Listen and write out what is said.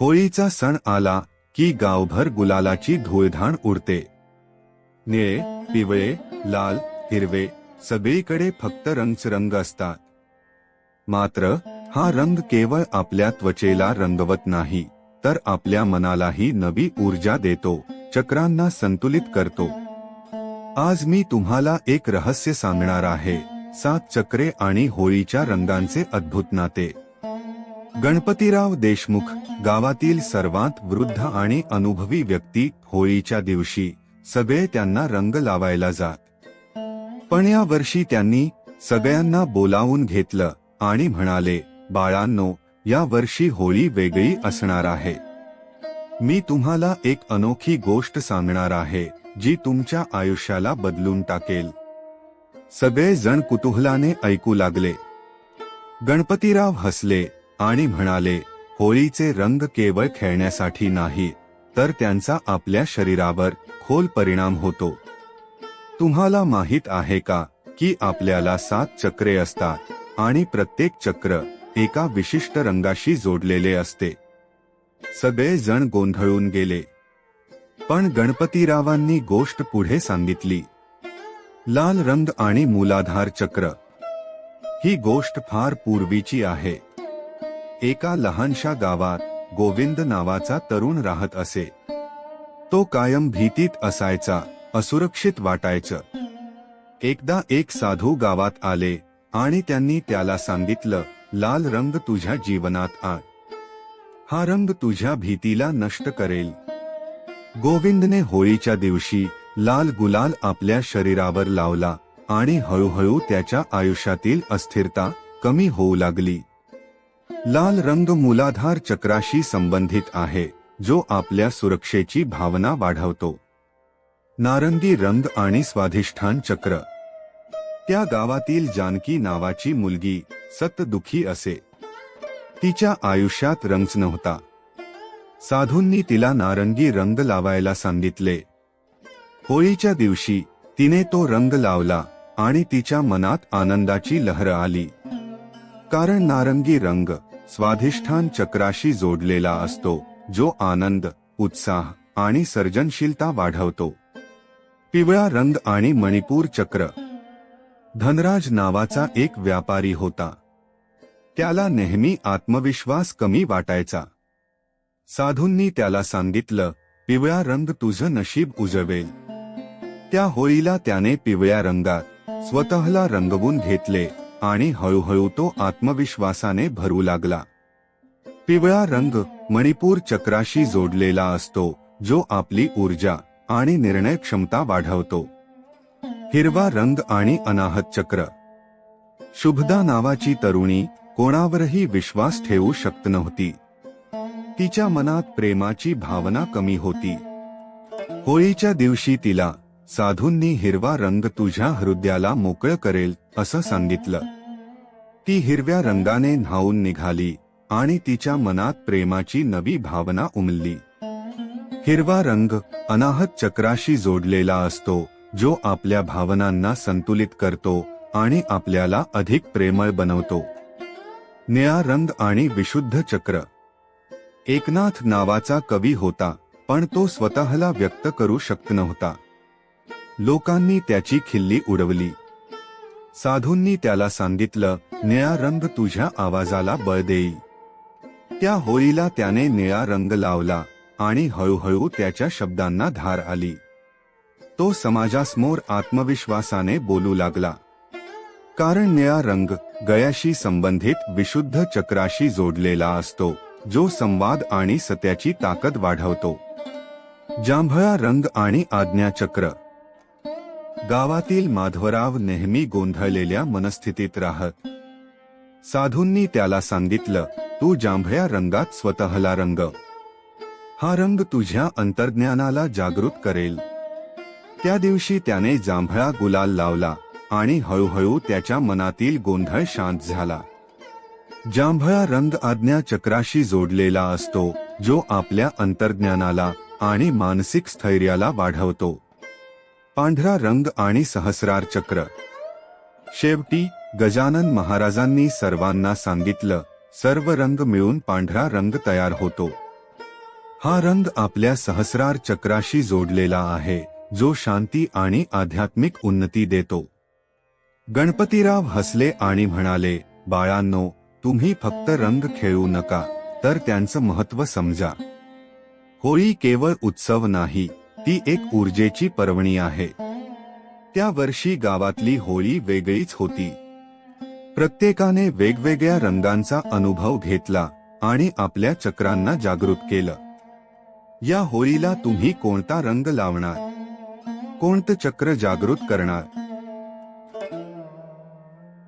होळीचा सण आला की गावभर गुलालाची धुळधाण उडते. निळे पिवळे लाल हिरवे सगळीकडे फक्त रंगच रंग असतात. मात्र हा रंग केवळ आपल्या त्वचेला रंगवत नाही तर आपल्या मनालाही नवी ऊर्जा देतो चक्रांना संतुलित करतो. आज मी तुम्हाला एक रहस्य सांगणार आहे सात चक्रे आणि होळीच्या रंगांचे अद्भुत नाते. गणपतीराव देशमुख गावातील सर्वात वृद्ध आणि अनुभवी व्यक्ती होळीच्या दिवशी सगळे त्यांना रंग लावायला जात. पण या वर्षी त्यांनी सगळ्यांना बोलावून घेतलं आणि म्हणाले बाळांनो या वर्षी होळी वेगळी असणार आहे. मी तुम्हाला एक अनोखी गोष्ट सांगणार आहे जी तुमच्या आयुष्याला बदलून टाकेल. सगळे जण कुतूहलाने ऐकू लागले. गणपतीराव हसले. आणि म्हणाले होळीचे रंग केवळ खेळण्यासाठी नाही तर त्यांचा आपल्या शरीरावर खोल परिणाम होतो. तुम्हाला माहीत आहे का की आपल्याला सात चक्रे असतात आणि प्रत्येक चक्र एका विशिष्ट रंगाशी जोडलेले असते. सगळे जण गोंधळून गेले. पण गणपतीरावांनी गोष्ट पुढे सांगितली. लाल रंग आणि मूलाधार चक्र. ही गोष्ट फार पूर्वीची आहे. एका लहानशा गावात गोविंद नावाचा तरुण राहत असे. तो कायम भीतीत असायचा असुरक्षित वाटायचं. एकदा एक साधू गावात आले आणि त्यांनी त्याला सांगितलं लाल रंग तुझ्या जीवनात आ हा रंग तुझ्या भीतीला नष्ट करेल. गोविंदने होळीच्या दिवशी लाल गुलाल आपल्या शरीरावर लावला आणि हळूहळू त्याच्या आयुष्यातील अस्थिरता कमी होऊ लागली. लाल रंग मूलाधार चक्राशी संबंधित आहे जो आपल्या सुरक्षेची भावना वाढवतो. नारंगी रंग आणि स्वाधिष्ठान चक्र. त्या गावातील जानकी नावाची मुलगी सत दुखी असे. तिच्या आयुष्यात रंगच नव्हता. साधूंनी तिला नारंगी रंग लावायला सांगितले. होळीच्या दिवशी तिने तो रंग लावला आणि तिच्या मनात आनंदाची लहर आली. कारण नारंगी रंग स्वाधिष्ठान चक्राशी जोडलेला असतो जो आनंद उत्साह आणि सर्जनशीलता वाढवतो. पिवळा रंग आणि मणिपूर चक्र. धनराज नावाचा एक व्यापारी होता. त्याला नेहमी आत्मविश्वास कमी वाटायचा. साधूंनी त्याला सांगितलं पिवळा रंग तुझं नशीब उजवेल. त्या होळीला त्याने पिवळ्या रंगात स्वतःला रंगवून घेतले. आणि हळूहळू तो आत्मविश्वासाने भरू लागला. पिवळा रंग मणिपूर चक्राशी जोडलेला असतो जो आपली ऊर्जा आणि निर्णय क्षमता वाढवतो. हिरवा रंग आणि अनाहत चक्र. शुभदा नावाची तरुणी कोणावरही विश्वास ठेवू शकत नव्हती. तिच्या मनात प्रेमाची भावना कमी होती. होळीच्या दिवशी तिला साधूंनी हिरवा रंग तुझ्या हृदयाला मोकळं करेल असं सांगितलं. ती हिरव्या रंगाने न्हावून निघाली आणि तिच्या मनात प्रेमाची नवी भावना उमलली. हिरवा रंग अनाहत चक्राशी जोडलेला असतो जो आपल्या भावनांना संतुलित करतो आणि आपल्याला अधिक प्रेमळ बनवतो. निळा रंग आणि विशुद्ध चक्र. एकनाथ नावाचा कवी होता पण तो स्वतःला व्यक्त करू शकत नव्हता. लोकांनी त्याची खिल्ली उडवली. साधूंनी त्याला सांगितलं निळा रंग तुझ्या आवाजाला बळ देई. त्या होळीला त्याने निळा रंग लावला आणि हळूहळू त्याच्या शब्दांना धार आली. तो समाजासमोर आत्मविश्वासाने बोलू लागला. कारण निळा रंग गयाशी संबंधित विशुद्ध चक्राशी जोडलेला असतो जो संवाद आणि सत्याची ताकद वाढवतो. जांभळा रंग आणि आज्ञाचक्र गावातील माधवराव नेहमी गोंधळलेल्या मनस्थितीत राहत साधूंनी त्याला सांगितलं तू जांभळ्या रंगात स्वतःला रंग. हा रंग तुझ्या अंतर्ज्ञानाला जागृत करेल. त्या दिवशी त्याने जांभळा गुलाल लावला आणि हळूहळू त्याच्या मनातील गोंधळ शांत झाला. जांभळा रंग आज्ञा चक्राशी जोडलेला असतो जो आपल्या अंतर्ज्ञानाला आणि मानसिक स्थैर्याला वाढवतो. पांढरा रंग आणि सहस्रार चक्र. शेवटी गजानन महाराजांनी सर्वांना सांगितलं सर्व रंग मिळून पांढरा रंग तयार होतो. हा रंग आपल्या सहस्रार चक्राशी जोडलेला आहे जो शांती आणि आध्यात्मिक उन्नती देतो. गणपतीराव हसले आणि म्हणाले बाळांनो तुम्ही फक्त रंग खेळू नका तर त्यांचं महत्त्व समजा. होळी केवळ उत्सव नाही ती एक ऊर्जेची पर्वणी आहे. त्या वर्षी गावातली होळी वेगळीच होती. प्रत्येकाने वेगवेगळ्या रंगांचा अनुभव घेतला आणि आपल्या चक्रांना जागृत केलं. या होळीला तुम्ही कोणता रंग लावणार? कोणतं चक्र जागृत करणार?